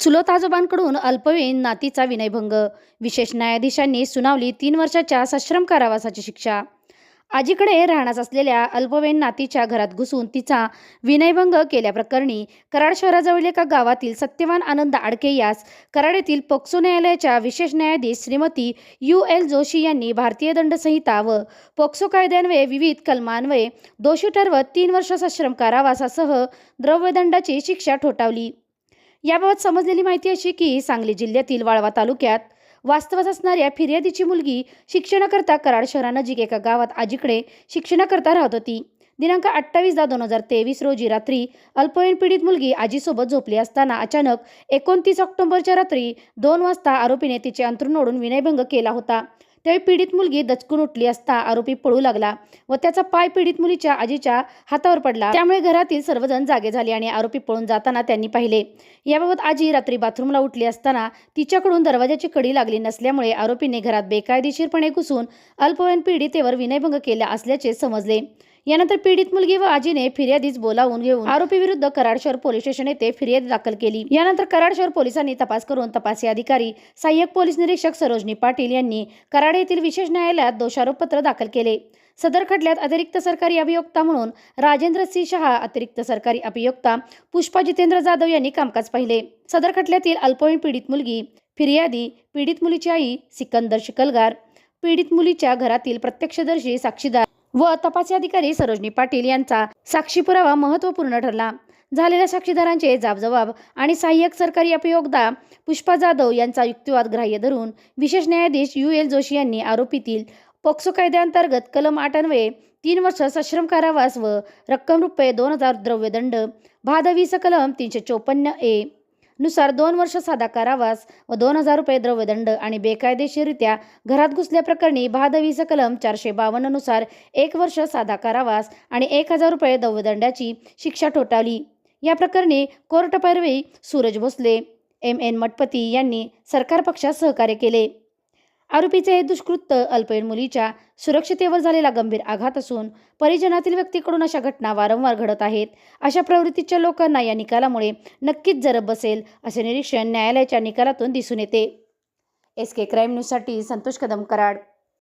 चुलत आजोबांकडून अल्पवयीन नातीचा विनयभंग. विशेष न्यायाधीशांनी सुनावली तीन वर्षाच्या सश्रम कारावासाची शिक्षा. आजीकडे राहण्यास असलेल्या अल्पवयीन नातीच्या घरात घुसून तिचा विनयभंग केल्याप्रकरणी कराड शहराजवळील एका गावातील सत्यवान आनंद आडके यास कराड येथील पोक्सो न्यायालयाच्या विशेष न्यायाधीश श्रीमती यू एल जोशी यांनी भारतीय दंड संहिता व पोक्सो कायद्यान्वये विविध कलमान्वये दोषी ठरवत तीन वर्ष सश्रम कारावासासह द्रव्यदंडाची शिक्षा ठोठावली. याबाबत समजलेली माहिती अशी की सांगली जिल्ह्यातील वाळवा तालुक्यात वास्तवास असणाऱ्या फिर्यादीची मुलगी शिक्षणाकरता कराड शहरानजीक एका गावात आजीकडे शिक्षणाकरता राहत होती. दिनांक अठ्ठावीस दहा दोन हजार तेवीस रोजी रात्री अल्पवयीन पीडित मुलगी आजीसोबत झोपली असताना अचानक एकोणतीस ऑक्टोबरच्या रात्री दोन वाजता आरोपीने तिचे अंथरूण ओढून विनयभंग केला होता. त्यावेळी पीडित मुलगी दचकून उठली असता आरोपी पळू लागला व त्याचा पाय पीडित मुलीच्या आजीच्या हातावर पडला. त्यामुळे घरातील सर्वजण जागे झाले आणि आरोपी पळून जाताना त्यांनी पाहिले. याबाबत आजी रात्री बाथरूमला उठली असताना तिच्याकडून दरवाजाची कडी लागली नसल्यामुळे आरोपीने घरात बेकायदेशीरपणे घुसून अल्पवयीन पीडितेवर विनयभंग केला असल्याचे समजले. यानंतर पीडित मुलगी व आजीने फिर्यादीच बोलावून घेऊन आरोपी विरुद्ध कराड शहर पोलीस स्टेशन येथे फिर्याद दाखल केली. यानंतर कराड शहर पोलिसांनी तपास करून तपासी अधिकारी सहाय्यक पोलीस निरीक्षक सरोजनी पाटील यांनी कराड येथील विशेष न्यायालयात दोषारोपपत्र दाखल केले. सदर खटल्यात अतिरिक्त सरकारी अभियोक्ता म्हणून राजेंद्र सिंह शहा अतिरिक्त सरकारी अभियोक्ता पुष्पा जितेंद्र जाधव यांनी कामकाज पाहिले. सदर खटल्यातील अल्पवयीन पीडित मुलगी फिर्यादी पीडित मुलीची आई सिकंदर शिकलगार पीडित मुलीच्या घरातील प्रत्यक्षदर्शी साक्षीदार व तपासी अधिकारी सरोजनी पाटील यांचा साक्षी पुरावा महत्त्वपूर्ण ठरला. झालेल्या साक्षीदारांचे जाबजबाब आणि सहाय्यक सरकारी अभियोक्ता पुष्पा जाधव यांचा युक्तिवाद ग्राह्य धरून विशेष न्यायाधीश यू एल जोशी यांनी आरोपीतील पोक्सो कायद्याअंतर्गत कलम आठान्वे तीन वर्ष सश्रम कारावास व रक्कम रुपये दोन हजार द्रव्यदंड भादवीस कलम तीनशे चोपन्न ए नुसार दोन वर्ष साधा कारावास व दोन हजार रुपये द्रव्यदंड आणि बेकायदेशीररित्या घरात घुसल्याप्रकरणी भादवीस कलम चारशे बावन्ननुसार एक वर्ष साधा कारावास आणि एक हजार रुपये द्रव्यदंडाची शिक्षा ठोठावली. या प्रकरणी कोर्ट पैरवी सूरज भोसले एम एन मठपती यांनी सरकार पक्षात सहकार्य केले. आरोपीचे हे दुष्कृत्य अल्पवयीन मुलीच्या सुरक्षितेवर झालेला गंभीर आघात असून परिजनातील व्यक्तीकडून अशा घटना वारंवार घडत आहेत. अशा प्रवृत्तीच्या लोकांना या निकालामुळे नक्कीच जरब बसेल असे निरीक्षण न्यायालयाच्या निकालातून दिसून येते. एस के क्राईम न्यूजसाठी संतोष कदम कराड